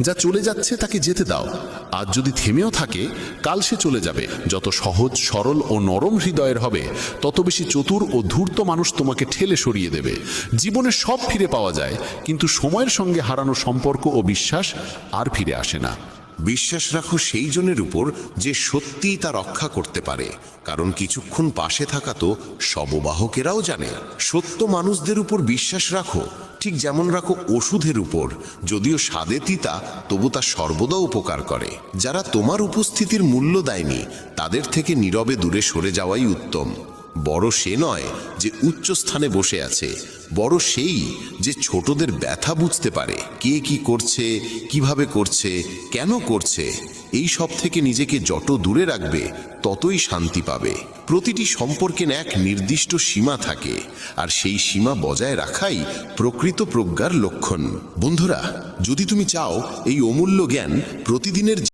যা চলে যাচ্ছে তাকে যেতে দাও। আজ যদি থেমেও থাকে, কাল সে চলে যাবে। যত সহজ, সরল ও নরম হৃদয়ের হবে, তত বেশি চতুর ও ধূর্ত মানুষ তোমাকে ঠেলে সরিয়ে দেবে। জীবনে সব ফিরে পাওয়া যায়, কিন্তু সময়ের সঙ্গে হারানো সম্পর্ক ও বিশ্বাস আর ফিরে আসে না। বিশ্বাস রাখো সেই জনের উপর যে সত্যিই তা রক্ষা করতে পারে। কারণ কিছুক্ষণ পাশে থাকা তো শববাহকেরাও জানে। সত্য মানুষদের উপর বিশ্বাস রাখো। ঠিক যেমন রাখো ওষুধের উপর, যদিও স্বাদে তিতা, তবু তা সর্বদা উপকার করে। যারা তোমার উপস্থিতির মূল্য দেয়নি, তাদের থেকে নীরবে দূরে সরে যাওয়াই উত্তম। বড় সে নয় যে উচ্চ স্থানে বসে আছে, বড় সেই যে ছোটদের ব্যথা বুঝতে পারে। কে কি করছে, কীভাবে করছে, কেন করছে, এই সব থেকে নিজেকে যত দূরে রাখবে ততই শান্তি পাবে। প্রতিটি সম্পর্কের এক নির্দিষ্ট সীমা থাকে, আর সেই সীমা বজায় রাখাই প্রকৃত প্রজ্ঞার লক্ষণ। বন্ধুরা, যদি তুমি চাও এই অমূল্য জ্ঞান প্রতিদিনের